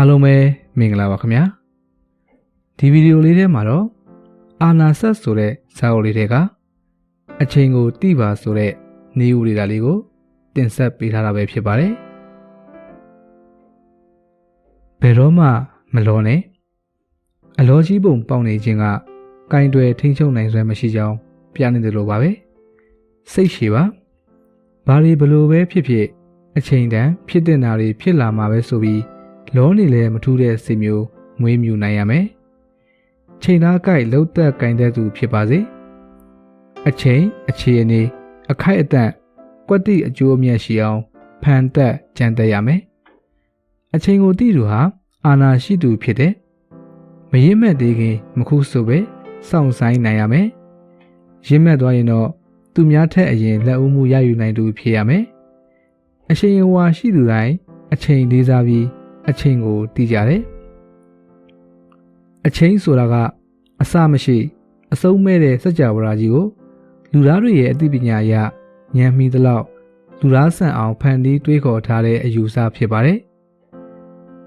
အားလုံးပဲမင်္ဂလာပါခင်ဗျာဒီဗီဒီယိုလေးထဲမှာတော့အာနာဆက်ဆိုတဲ့ဇာတ်အုပ်လေးတွေကအချိန်ကိုတိပါဆိုတဲ့နေဦးလေးဓာတ်လေးကိုတင်ဆက်ပေးထားတာပဲဖြစ်ပါတယ်ဘယ်တော့မှမလောနဲ့အလောကြီးပုံပေါက်နေခြင်းကကင်တွယ်ထိန်းချုပ်နိုင်စွမ်းမရှိကြောင်းပြနေတယ်လို့ပါပဲစိတ်ရှည်ပါဘာတွေဘလို့ပဲဖြစ်ဖြစ်အချိန်တန်ဖြစ်တဲ့နာတွေဖြစ်လာမှာပဲဆိုပြီး လောနေလဲမထူးတဲ့စိတ်မျိုးမွေးမြူနိုင်ရမယ်ချိန်သားကြိုက်လှုပ်သက်ကင်တဲ့သူဖြစ်ပါစေအချိန်အခြေအနေအခိုက်အတန့်ကွက်တိအကျိုးအမြတ်ရှိအောင်ဖန်သက်ကြံတက်ရမယ်အချိန်ကိုတိသူဟာအာနာရှိသူဖြစ်တဲ့မရင့်မဲ့သေးခင်မခုဆိုပဲစောင့်ဆိုင်နိုင်ရမယ်ရင့်မဲ့သွားရင်တော့သူများထက်အရင်လက်ဦးမှုရယူနိုင်သူဖြစ်ရမယ်အချိန်အဝါရှိသူတိုင်းအချိန်လေးစားပြီး အချိန်ကိုတည်ကြတယ်အချိန်ဆိုတာကအစမရှိအစုံမဲ့တဲ့စัจ java ကြီးကိုလူသားတွေရဲ့အသိပညာအရဉာဏ်မီသလောက်လူသားဆန်အောင်ဖန်တီးတွေးခေါ်ထားတဲ့အယူအဆဖြစ်ပါတယ်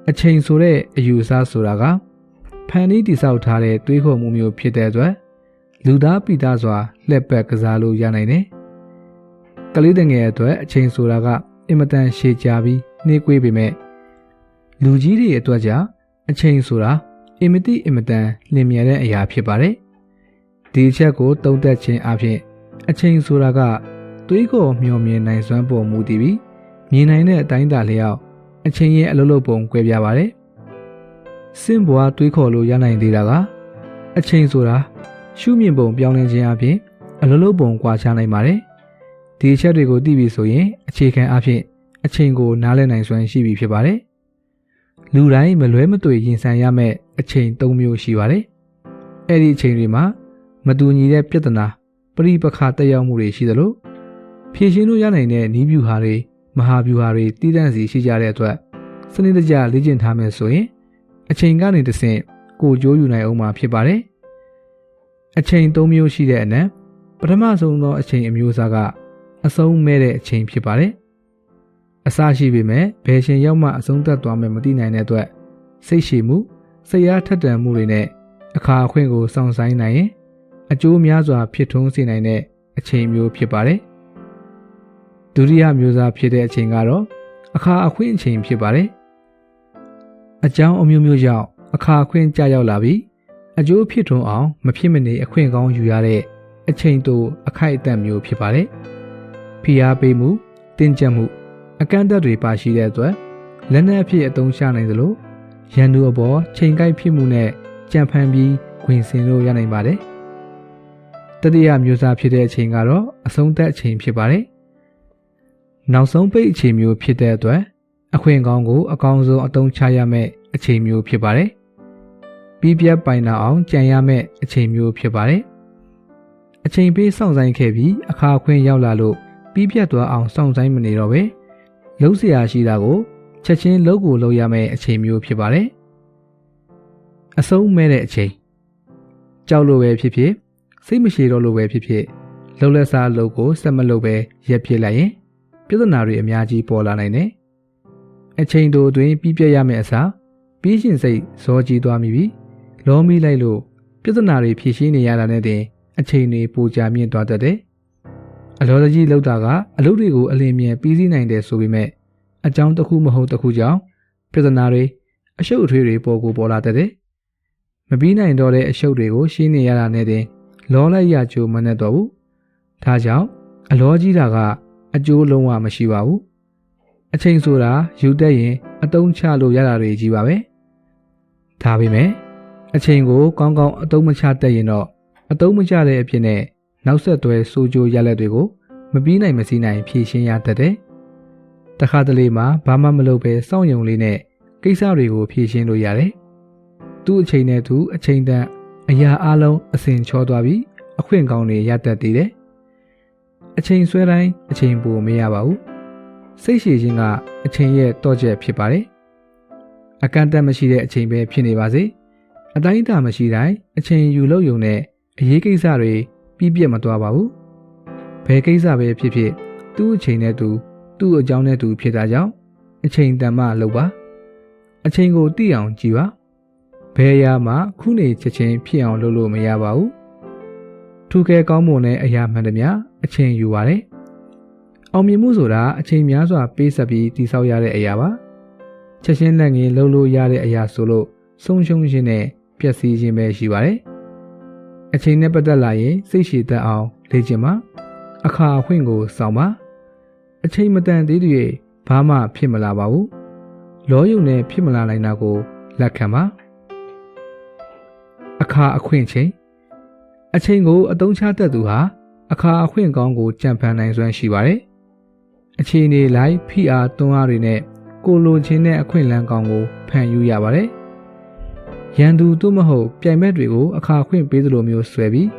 အချိန်ဆိုတဲ့အယူအဆဆိုတာကဖန်တီးတည်ဆောက်ထားတဲ့တွေးခေါ်မှုမျိုးဖြစ်တဲ့အတွက်လူသားပိသားစွာလှက်ပက်ကစားလို့ရနိုင်တယ်ကလေးတငယ်အတွက်အချိန်ဆိုတာကအင်မတန်ရှည်ကြာပြီးနှေးကွေးပေမဲ့ လူကြီးတွေအတွက်ကြအချိန်ဆိုတာအင်မတိအင်မတန်လင်မြန်တဲ့အရာဖြစ်ပါတယ်ဒီအချက်ကိုတုံ့တက်ခြင်းအပြင်အချိန်ဆိုတာကတွေးခေါ်မျှော်မြင်နိုင်စွမ်းပုံမူတည်ပြီးမြင်နိုင်တဲ့အတိုင်းအတာလျောက်အချိန်ရဲ့အလုပ်လုပ်ပုံကွဲပြားပါတယ်စင့်ဘွားတွေးခေါ်လို့ရနိုင်သေးတာကအချိန်ဆိုတာရှုမြင်ပုံပြောင်းလဲခြင်းအပြင်အလုပ်လုပ်ပုံကွာခြားနိုင်ပါတယ်ဒီအချက်တွေကိုသိပြီဆိုရင်အခြေခံအဖြစ်အချိန်ကိုနားလည်နိုင်စွမ်းရှိပြီဖြစ်ပါတယ် လူတိုင်းမလွဲမသွေရင်ဆိုင်ရမယ့်အချိန်၃မျိုးရှိပါတယ်အဲ့ဒီအချိန်တွေမှာမတူညီတဲ့ပြဿနာပရိပခါတက်ရောက်မှုတွေရှိသလိုဖြည့်ရှင်းလို့ရနိုင်တဲ့နီးဗျူဟာတွေမဟာဗျူဟာတွေတည်တံ့စီရှိကြတဲ့အတွက်စနစ်တကျလေ့ကျင့်ထားမယ်ဆိုရင်အချိန်ကနေတစ်ဆင့်ကိုကြိုးယူနိုင်အောင်မှာဖြစ်ပါတယ်အချိန်၃မျိုးရှိတဲ့အနက်ပထမဆုံးသောအချိန်အမျိုးအစားကအဆုံးမဲ့တဲ့အချိန်ဖြစ်ပါတယ် အစရှိပေမဲ့ဘယ်ရှင်ရောက်မှအဆုံးသတ်သွားမယ်မသိနိုင်တဲ့အတွက်စိတ်ရှည်မှုစိတ်အားထက်သန်မှုတွေနဲ့အခါအခွင့်ကိုစောင့်ဆိုင်နိုင်ရင်အကျိုးများစွာဖြစ်ထွန်းစေနိုင်တဲ့အချိန်မျိုးဖြစ်ပါတယ်ဒုတိယမျိုးစားဖြစ်တဲ့အချိန်ကတော့အခါအခွင့်အချိန်ဖြစ်ပါတယ်အကြောင်းအမျိုးမျိုးကြောင့်အခါအခွင့်ကြာရောက်လာပြီးအကျိုးဖြစ်ထွန်းအောင်မဖြစ်မနေအခွင့်ကောင်းယူရတဲ့အချိန်တိုအခိုက်အတန့်မျိုးဖြစ်ပါတယ်ဖိအားပေးမှုတင်းကျပ်မှု အကန့်အသတ်တွေပါရှိတဲ့အတွက်လက်နက်အဖြစ်အသုံးချနိုင်သလိုရန်သူအပေါ်ချိန်ကိုက်ဖြစ်မှုနဲ့ကြံဖန်ပြီးဝင်စင်လို့ရနိုင်ပါတယ်တတိယမျိုးစားဖြစ်တဲ့အချိန်ကတော့အဆုံးသက်အချိန်ဖြစ်ပါတယ်နောက်ဆုံးပိတ်အချိန်မျိုးဖြစ်တဲ့အတွက်အခွင့်ကောင်းကိုအကောင်းဆုံးအသုံးချရမယ့်အချိန်မျိုးဖြစ်ပါတယ်ပြီးပြတ်ပိုင်နာအောင်ကြံရမယ့်အချိန်မျိုးဖြစ်ပါတယ်အချိန်ပေးစောင့်ဆိုင်ခဲ့ပြီးအခါအခွင့်ရောက်လာလို့ပြီးပြတ်သွားအောင်စောင့်ဆိုင်မနေတော့ပဲ လှုပ်เสียရှိတာကိုချက်ချင်းလှုပ်ကိုလှုပ်ရမယ့်အချိန်မျိုးဖြစ်ပါတယ်အဆုံးမဲ့တဲ့အချိန်ကြောက်လို့ပဲဖြစ်ဖြစ်စိတ်မရှိတော့လို့ပဲဖြစ်ဖြစ်လှုပ်လက်စားလှုပ်ကိုစက်မလှုပ်ပဲရက်ဖြစ်လိုက်ရင်ပြဿနာတွေအများကြီးပေါ်လာနိုင်တယ်အချိန်တိုအတွင်းပြီးပြတ်ရမယ့်အစားပြီးရှင်စိတ်ဇောကြီးသွားမိပြီလောမိလိုက်လို့ပြဿနာတွေဖြေရှင်းနေရတာနဲ့တင်အချိန်တွေပိုကြာမြင့်သွားတတ်တယ် အလောတကြီးလောက်တာကအလုပ်တွေကိုအလင်းမြန်ပြီးစီးနိုင်တယ်ဆိုပေမဲ့အကြောင်းတစ်ခုမဟုတ်တစ်ခုကြောင့်ပြဿနာတွေအရှုပ်အထွေးတွေပေါ်ကိုပေါ်လာတတ်တယ်မပြီးနိုင်တော့တဲ့အရှုပ်တွေကိုရှင်းနေရတာနဲ့တင်လောလိုက်ရကြိုးမနဲ့တော့ဘူးဒါကြောင့်အလောကြီးတာကအကျိုးလုံးဝမရှိပါဘူးအချိန်ဆိုတာယူတက်ရင်အတုံးချလို့ရတာတွေကြီးပါပဲဒါပေမဲ့အချိန်ကိုကောင်းကောင်းအတုံးမချတတ်ရင်တော့အတုံးမချတဲ့အဖြစ်နဲ့နောက်ဆက်တွဲစိုးကြိုးရလက်တွေကို မပြီးနိုင်မစည်းနိုင်ဖြည့်ရှင်းရတတ်တယ်။တခါတလေမှာဘာမှမလုပ်ပဲစောင့်ယုံလေးနဲ့ကိစ္စတွေကိုဖြည့်ရှင်းလို့ရတယ်။သူ့အချိန်နဲ့သူအချိန်တန်အရာအလုံးအစင်ချောသွားပြီးအခွင့်ကောင်းတွေရတတ်သေးတယ်။အချိန်ဆွဲတိုင်းအချိန်ပိုမရပါဘူး။စိတ်ရှည်ခြင်းကအချိန်ရဲ့တော့ချက်ဖြစ်ပါတယ်။အကန့်အသတ်မရှိတဲ့အချိန်ပဲဖြစ်နေပါစေ။အတိုင်းအတာမရှိတိုင်းအချိန်ယူလို့ယုံတဲ့အရေးကိစ္စတွေပြီးပြတ်မသွားပါဘူး ဘယ်ကိစ္စပဲဖြစ်ဖြစ်သူ့အချိန်နဲ့သူသူ့အကြောင်းနဲ့သူဖြစ်တာကြောင့်အချိန်တန်မှလုပ်ပါအချိန်ကိုသိအောင်ကြည်ပါဘယ်အရာမှခုနေချက်ချင်းဖြစ်အောင်လုပ်လို့မရပါဘူးထူးကဲကောင်းမွန်တဲ့အရာမှန်သမျှအချိန်ယူပါတယ်အောင်မြင်မှုဆိုတာအချိန်များစွာပေးဆက်ပြီးတည်ဆောက်ရတဲ့အရာပါချက်ချင်းလက်ငင်းလှုပ်လို့ရတဲ့အရာဆိုလို့ဆုံးရှုံးခြင်းနဲ့ပျက်စီးခြင်းပဲရှိပါတယ်အချိန်နဲ့ပတ်သက်လာရင်စိတ်ရှည်တတ်အောင်လေ့ကျင့်ပါ အခါအခွင့်ကိုစောင့်ပါအချိန်မတန်သေးသေးဘာမှဖြစ်မလာပါဘူးလောယုံနဲ့ဖြစ်မလာနိုင်တာကိုလက်ခံပါအခါအခွင့်ချိန်အချိန်ကိုအသုံးချတတ်သူဟာအခါအခွင့်ကောင်းကိုကြံဖန်နိုင်စွမ်းရှိပါတယ်အခြေအနေလိုက်ဖိအားတွန်းအားတွေနဲ့ကိုလိုချင်တဲ့အခွင့်အလမ်းကောင်းကိုဖန်ယူရပါတယ်ရန်သူသို့မဟုတ်ပြိုင်ဘက်တွေကိုအခါအခွင့်ပေးသလိုမျိုးဆွဲပြီး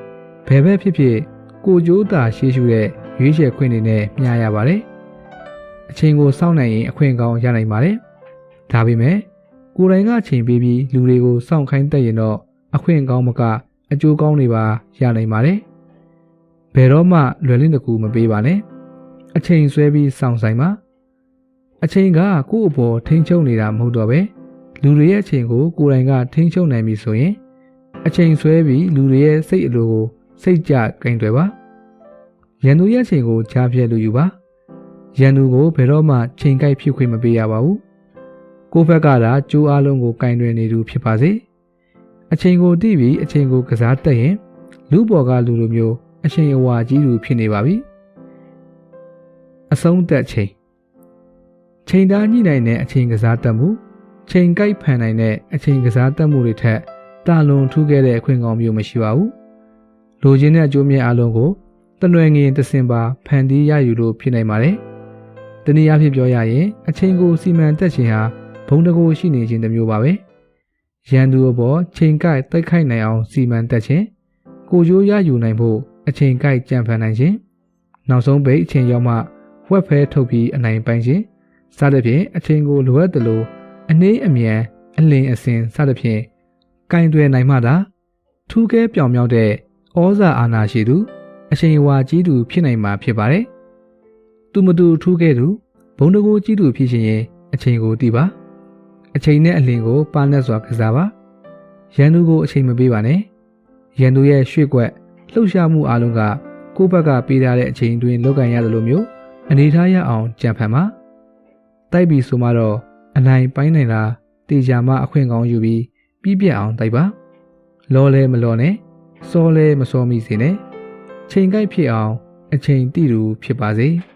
ဘယ်ဘက်ဖြစ်ဖြစ် ကိုကြိုးတာရှေးရှုတဲ့ရွေးချယ်ခွင့်တွေနဲ့မျှရပါတယ်အချိန်ကိုစောင့်နိုင်ရင်အခွင့်ကောင်းရနိုင်ပါတယ်ဒါပေမဲ့ကိုယ်တိုင်ကအချိန်ပေးပြီးလူတွေကိုစောင့်ခိုင်းတတ်ရင်တော့အခွင့်ကောင်းမကအကျိုးကောင်းတွေပါရနိုင်ပါတယ်ဘယ်တော့မှလွယ်လင်းတကူမပေးပါနဲ့အချိန်ဆွဲပြီးစောင့်ဆိုင်ပါအချိန်ကကိုယ့်အပေါ်ထိန်းချုပ်နေတာမဟုတ်တော့ပဲလူတွေရဲ့အချိန်ကိုကိုယ်တိုင်ကထိန်းချုပ်နိုင်ပြီဆိုရင်အချိန်ဆွဲပြီးလူတွေရဲ့စိတ်အလိုကို စိတ်ကြကင်တွေပါရန်သူရဲ့အချိန်ကိုကြားပြဲလို့ယူပါရန်သူကိုဘယ်တော့မှချိန်ကိုက်ဖြစ်ခွင့်မပေးရပါဘူးကိုယ့်ဘက်ကသာကြိုးအားလုံးကိုကင်တွယ်နေသူဖြစ်ပါစေအချိန်ကိုတိပြီးအချိန်ကိုကစားတတ်ရင်လူပေါ်ကလူလိုမျိုးအချိန်အဝါကြီးသူဖြစ်နေပါပြီအဆုံးသက်ချိန်ချိန်သားညှိနိုင်တဲ့အချိန်ကစားတတ်မှုချိန်ကိုက်ဖန်နိုင်တဲ့အချိန်ကစားတတ်မှုတွေထက်တာလွန်ထူးခဲ့တဲ့အခွင့်ကောင်းမျိုးမရှိပါဘူး လိုချင်တဲ့အကျိုးမြတ်အလုံးကိုတနွယ်ငင်တစင်ပါဖန်တီးရယူလို့ဖြစ်နိုင်ပါတယ်တနည်းအားဖြင့်ပြောရရင်အချိန်ကိုစီမံတက်ခြင်းဟာဘုံတကိုရှိနေခြင်းတစ်မျိုးပါပဲရန်သူအပေါ်ချိန်ကိုက်တိုက်ခိုက်နိုင်အောင်စီမံတက်ခြင်းကိုကြိုးရယူနိုင်ဖို့အချိန်ကိုက်ကြံဖန်နိုင်ခြင်းနောက်ဆုံးပိတ်အချိန်ရောက်မှဝက်ဖဲထုတ်ပြီးအနိုင်ပိုင်ခြင်းစသဖြင့်အချိန်ကိုလိုအပ်သလိုအနည်းအမြန်အလင်းအစင်စသဖြင့်ကင်တွယ်နိုင်မှသာထူးကဲပြောင်မြောက်တဲ့ ဩဇာအာဏာရှိသူအချိန်ဝါကြီးသူဖြစ်နိုင်မှာဖြစ်ပါတယ်။သူမတူထူးကဲသူဘုံတကိုကြီးသူဖြစ်ခြင်းရင်အချိန်ကိုတည်ပါအချိန်နဲ့အလင်းကိုပါနဲ့စွာကစားပါရန်သူကိုအချိန်မပေးပါနဲ့ရန်သူရဲ့ရွှေ့ကွက်လှုပ်ရှားမှုအလုံးကကိုယ့်ဘက်ကပေးထားတဲ့အချိန်တွင်လောက်ကန်ရတယ်လို့မျိုးအနေထားရအောင်ကြံဖန်ပါတိုက်ပြီဆိုမှတော့အနိုင်ပိုင်းနိုင်တာတေချာမှအခွင့်ကောင်းယူပြီးပြီးပြတ်အောင်တိုက်ပါလောလဲမလောနဲ့ စောလဲမစောမိစေနဲ့ချိန်ကိုက်ဖြစ်အောင် အချိန်တည်သူဖြစ်ပါစေ။